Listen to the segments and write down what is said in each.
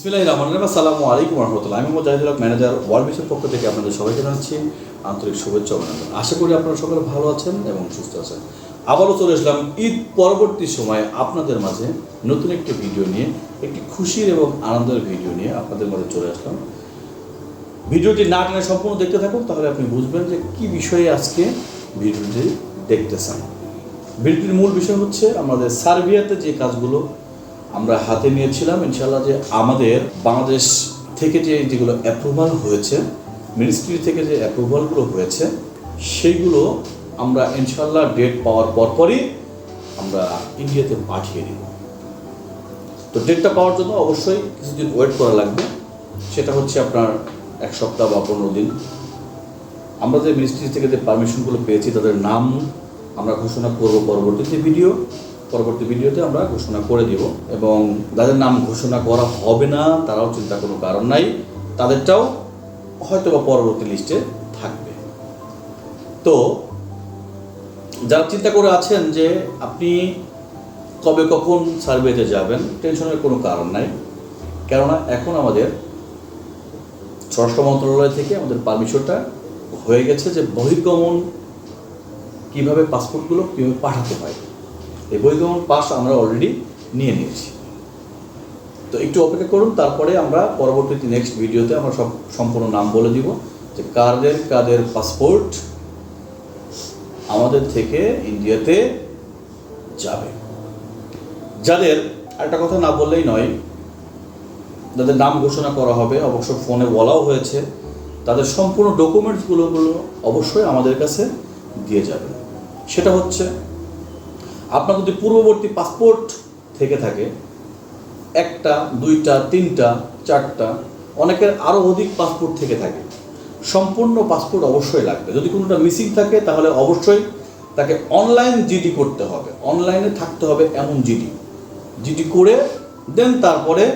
বিসমিল্লাহির রহমানির রহিম। আসসালামু আলাইকুম রহমতুল্লাহ আমি Mojahidul Haq, manager world vision পক্ষ থেকে আপনাদের সবাইকে জানাচ্ছি আন্তরিক শুভেচ্ছা অভিনন্দন। আশা করি আপনারা সকলে ভালো আছেন এবং সুস্থ আছেন। আবারও চলে আসলাম ঈদ পরবর্তী সময়ে আপনাদের মাঝে নতুন একটি ভিডিও নিয়ে, একটি খুশির এবং আনন্দের ভিডিও নিয়ে আপনাদের মাঝে চলে আসলাম। ভিডিওটি না টেনে সম্পূর্ণ দেখতে থাকুন, তাহলে আপনি বুঝবেন যে কি বিষয়ে আজকে ভিডিওটি দেখতেছেন। ভিডিওটির মূল বিষয় হচ্ছে আমাদের সার্বিয়াতে যে কাজগুলো আমরা হাতে নিয়েছিলাম ইনশাল্লাহ যে আমাদের বাংলাদেশ থেকে যে যেগুলো অ্যাপ্রুভাল হয়েছে মিনিস্ট্রি থেকে যে অ্যাপ্রুভালগুলো হয়েছে, সেইগুলো আমরা ইনশাল্লাহ ডেট পাওয়ার পরপরই আমরা ইন্ডিয়াতে পাঠিয়ে দিব। তো ডেটটা পাওয়ার জন্য অবশ্যই কিছুদিন ওয়েট করা লাগবে। সেটা হচ্ছে আপনার এক সপ্তাহ বা পনেরো দিন। আমরা যে মিনিস্ট্রি থেকে যে পারমিশনগুলো পেয়েছি, তাদের নাম আমরা ঘোষণা করব পরবর্তীতে ভিডিও পরবর্তী ভিডিওতে আমরা ঘোষণা করে দিব এবং যাদের নাম ঘোষণা করা হবে না, তারাও চিন্তা কোনো কারণ নাই, তাদেরটাও হয়তো বা পরবর্তী লিস্টে থাকবে। তো, যারা চিন্তা করে আছেন যে আপনি কবে কখন সার্ভেতে যাবেন, টেনশনের কোনো কারণ নাই। কেননা এখন আমাদের স্বরাষ্ট্র মন্ত্রণালয় থেকে আমাদের পারমিশনটা হয়ে গেছে যে বহির্গমন কীভাবে পাসপোর্টগুলো কীভাবে পাঠাতে হয়। এই বহির্গমন পাস আমরা অলরেডি নিয়ে নিয়েছি। তো একটু অপেক্ষা করুন, তারপরে আমরা পরবর্তীতে নেক্সট ভিডিওতে আমরা সব সম্পূর্ণ নাম বলে দিব যে কাদের কাদের পাসপোর্ট আমাদের থেকে ইন্ডিয়াতে যাবে। যাদের একটা কথা না বললেই নয়, যাদের নাম ঘোষণা করা হবে, অবশ্য ফোনে বলাও হয়েছে, তাদের সম্পূর্ণ ডকুমেন্টসগুলোগুলো অবশ্যই আমাদের কাছে দিয়ে যাবে। সেটা হচ্ছে আপনার যদি পূর্ববর্তী পাসপোর্ট থেকে থাকে, একটা, দুইটা, তিনটা, চারটা, অনেকের আরও অধিক পাসপোর্ট থেকে থাকে। সম্পূর্ণ পাসপোর্ট অবশ্যই লাগবে। যদি কোনোটা মিসিং থাকে, তাহলে অবশ্যই তাকে অনলাইন জিডি করতে হবে। অনলাইনে থাকতে হবে এমন জিডি জিডি করে দেন তারপরে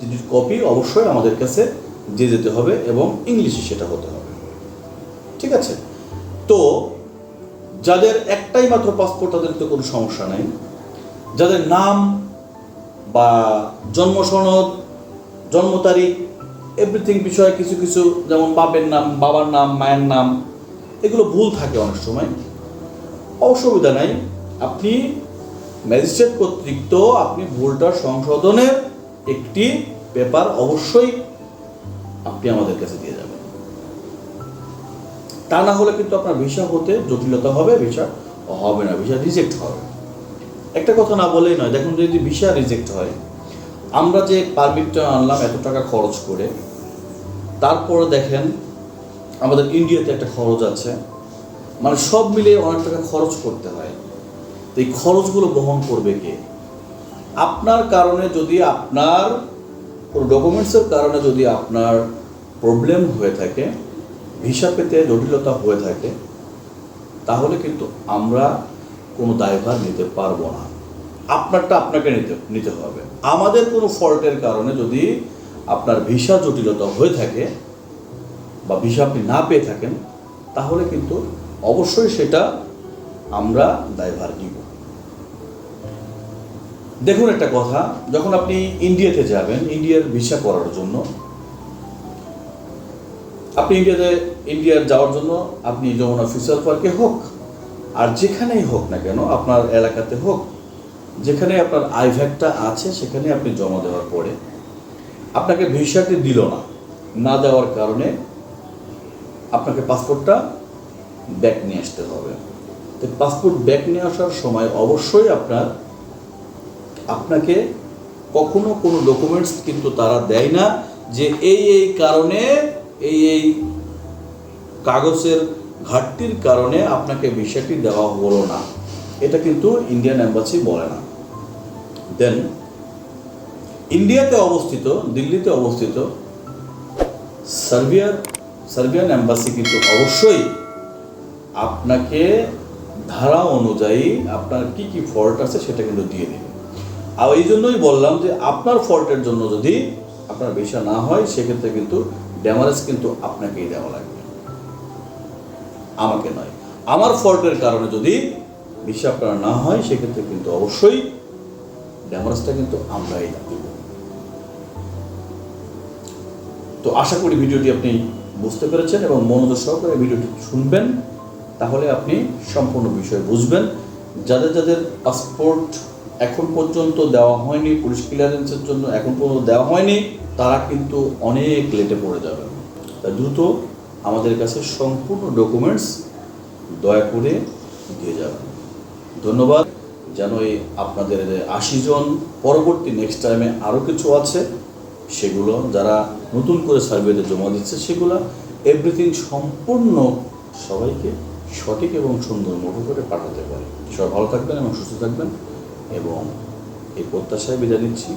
জিডির কপি অবশ্যই আমাদের কাছে দিয়ে যেতে হবে এবং ইংলিশে সেটা হতে হবে। ঠিক আছে? তো যাদের একটাই মাত্র পাসপোর্ট তাদের তো কোনো সমস্যা নেই। যাদের নাম বা জন্ম সনদ, জন্ম তারিখ এভরিথিং বিষয়ে কিছু কিছু, যেমন বাপের নাম, বাবার নাম, মায়ের নাম, এগুলো ভুল থাকে অনেক সময়। অসুবিধা নাই। আপনি ম্যাজিস্ট্রেট কর্তৃক তো আপনি ভুলটা সংশোধনের একটি পেপার অবশ্যই আপনি আমাদের কাছে তা না হলে কিন্তু আপনার ভিসা হতে জটিলতা হবে, ভিসা হবে না, ভিসা রিজেক্ট হবে। একটা কথা না বলেই নয়, দেখুন যদি ভিসা রিজেক্ট হয়, আমরা যে পারমিটটা আনলাম এত টাকা খরচ করে, তারপরে দেখেন আমাদের ইন্ডিয়াতে একটা খরচ আছে মানে সব মিলিয়ে অনেক টাকা খরচ করতে হয়। তো এই খরচগুলো বহন করবে কে? আপনার কারণে যদি আপনার কোনো ডকুমেন্টসের কারণে যদি আপনার প্রবলেম হয়ে থাকে ভিসা পেতে জটিলতা হয়ে থাকে, তাহলে কিন্তু আমরা কোনো দায়ভার নিতে পারব না। আপনারটা আপনাকে নিতে নিতে হবে। আমাদের কোনো ফল্টের কারণে যদি আপনার ভিসা জটিলতা হয়ে থাকে বা ভিসা আপনি না পেয়ে থাকেন, তাহলে কিন্তু অবশ্যই সেটা আমরা দায়ভার নিব। দেখুন একটা কথা, যখন আপনি ইন্ডিয়াতে যাবেন ইন্ডিয়ার ভিসা করার জন্য আপনি ইন্ডিয়াতে, ইন্ডিয়ার যাওয়ার জন্য আপনি যমুনা ফিউচার পার্কে হোক, আর যেখানেই হোক না কেন, আপনার এলাকাতে হোক যেখানে আপনার আইভ্যাকটা আছে সেখানে আপনি জমা দেওয়ার পরে আপনাকে ভিসাটি দিল না। না দেওয়ার কারণে আপনাকে পাসপোর্টটা ব্যাক নিয়ে আসতে হবে। তো পাসপোর্ট ব্যাক নিয়ে আসার সময় অবশ্যই আপনার, আপনাকে কখনো কোনো ডকুমেন্টস কিন্তু তারা দেয় না যে এই এই কারণে এই এই কাগজের ঘাটতির কারণে আপনাকে ভিসাটি দেওয়া হলো না। এটা কিন্তু ইন্ডিয়ান অ্যাম্বাসি বলে না। দেন ইন্ডিয়াতে অবস্থিত, দিল্লিতে অবস্থিত সার্বিয়ার, সার্বিয়ান অ্যাম্বাসি কিন্তু অবশ্যই আপনাকে ধারা অনুযায়ী আপনার কি কি ফল্ট আছে সেটা কিন্তু দিয়ে দেবে। আর এই জন্যই বললাম যে আপনার ফল্টের জন্য যদি আপনার ভিসা না হয়, সেক্ষেত্রে কিন্তু ড্যামারেজ কিন্তু আপনাকেই দেওয়া লাগবে। আমাকে নয়। আমার ফল্টের কারণে যদি ভিসা করা না হয়, সেক্ষেত্রে কিন্তু অবশ্যই ড্যামারেজটা কিন্তু আমরাই দেব তো আশা করি ভিডিওটি আপনি বুঝতে পেরেছেন এবং মনোযোগ সহকারে ভিডিওটি শুনবেন। তাহলে আপনি সম্পূর্ণ বিষয় বুঝবেন। যাদের যাদের পাসপোর্ট এখন পর্যন্ত দেওয়া হয়নি, পুলিশ ক্লিয়ারেন্সের জন্য এখন পর্যন্ত দেওয়া হয়নি, তারা কিন্তু অনেক লেটে পড়ে যাবে। তাই দ্রুত আমাদের কাছে সম্পূর্ণ ডকুমেন্টস দয়া করে দিয়ে যাবেন। ধন্যবাদ। যেন এই আপনাদের আশি জন, পরবর্তী নেক্সট টাইমে আরও কিছু আছে, সেগুলো যারা নতুন করে সার্ভেতে জমা দিচ্ছে, সেগুলো এভরিথিং সম্পূর্ণ সবাইকে সঠিক এবং সুন্দর মতো করে পাঠাতে পারে। সবাই ভালো থাকবেন এবং সুস্থ থাকবেন। এবং এই প্রত্যাশায় বিদায় নিচ্ছি।